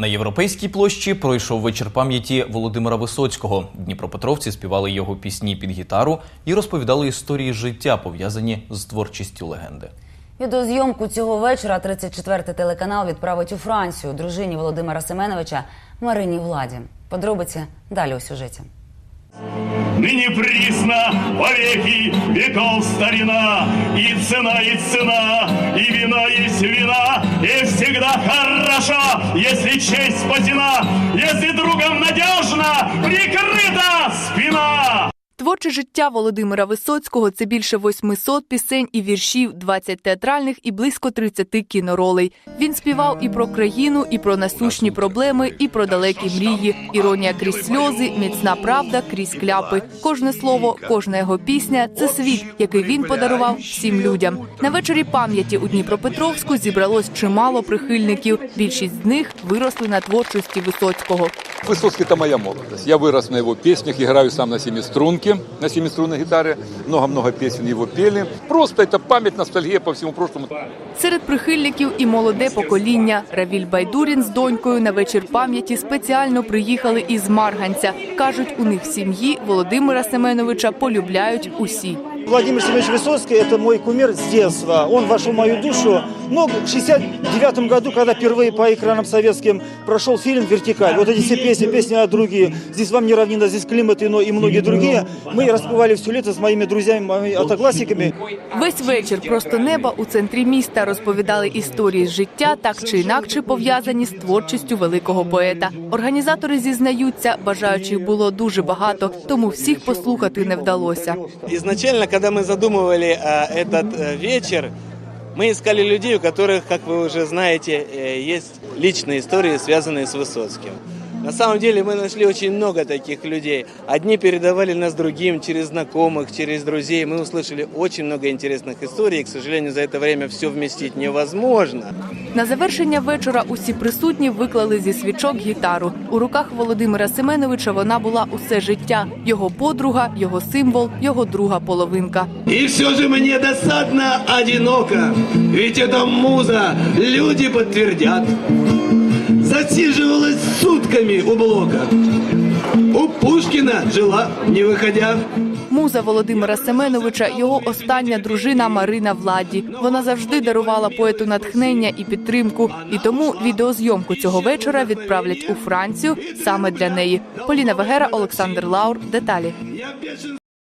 На європейській площі пройшов вечір пам'яті Володимира Висоцького. Дніпропетровці співали його пісні під гітару і розповідали історії життя, пов'язані з творчістю легенди. Відеозйомку цього вечора 34-й телеканал відправить у Францію дружині Володимира Семеновича Марині Владі. Подробиці далі у сюжеті. Ныне присно веки веков старина, И цена, и цена, хорошо, если честь спасена, Если другом надежна, прикрыта спина. Творче життя Володимира Висоцького це більше 800 пісень і віршів, 20 театральних і близько 30 кіноролей. Він співав і про країну, і про насущні проблеми, і про далекі мрії. Іронія крізь сльози, міцна правда крізь кляпи. Кожне слово, кожна його пісня це світ, який він подарував всім людям. На вечорі пам'яті у Дніпропетровську зібралось чимало прихильників. Більшість з них виросли на творчості Висоцького. Высоцкий – это моя молодость. Я вырос на его песнях, играю сам на семиструнке, на семиструнной гитаре. Много-много песен его пели. Просто это память, ностальгия по всему прошлому. Серед прихильників і молоде покоління. Равіль Байдурін з донькою на вечір пам'яті спеціально приїхали із Марганця. Кажуть, у них в сім'ї Володимира Семеновича полюбляють усі. Владимир Семенович Высоцкий – это мой кумир с детства. Он вошел в мою душу. Но в 69 году, когда впервые по экранам советским прошел фильм «Вертикаль», вот эти все песни, песни о друге, «Здесь вам не равнина, здесь климат иной» и многие другие, мы распевали все лето с моими друзьями, моими одноклассниками. Весь вечір просто неба у центрі міста розповідали історії з життя, так чи інакше пов'язані з творчістю великого поета. Організатори зізнаються, бажаючих було дуже багато, тому всіх послухати не вдалося. Изначально, когда мы задумывали э, этот э, вечер, мы искали людей, у которых, как вы уже знаете, э, есть личные истории, связанные с Высоцким. На самом деле мы нашли очень много таких людей. Одни передавали нас другим через знакомых, через друзей. Мы услышали очень много интересных историй. И, к сожалению, за это время все вместить невозможно. На завершення вечора усі присутні виклали зі свічок гітару. У руках Володимира Семеновича вона була усе життя. Його подруга, його символ, його друга половинка. И все же мне досадно одиноко, ведь это муза, люди подтвердят. Засиживалась сутками у блока. У Пушкіна жила, не виходя. Муза Володимира Семеновича, його остання дружина Марина Владі. Вона завжди дарувала поету натхнення і підтримку. І тому відеозйомку цього вечора відправлять у Францію саме для неї. Поліна Вегера, Олександр Лаур. Деталі.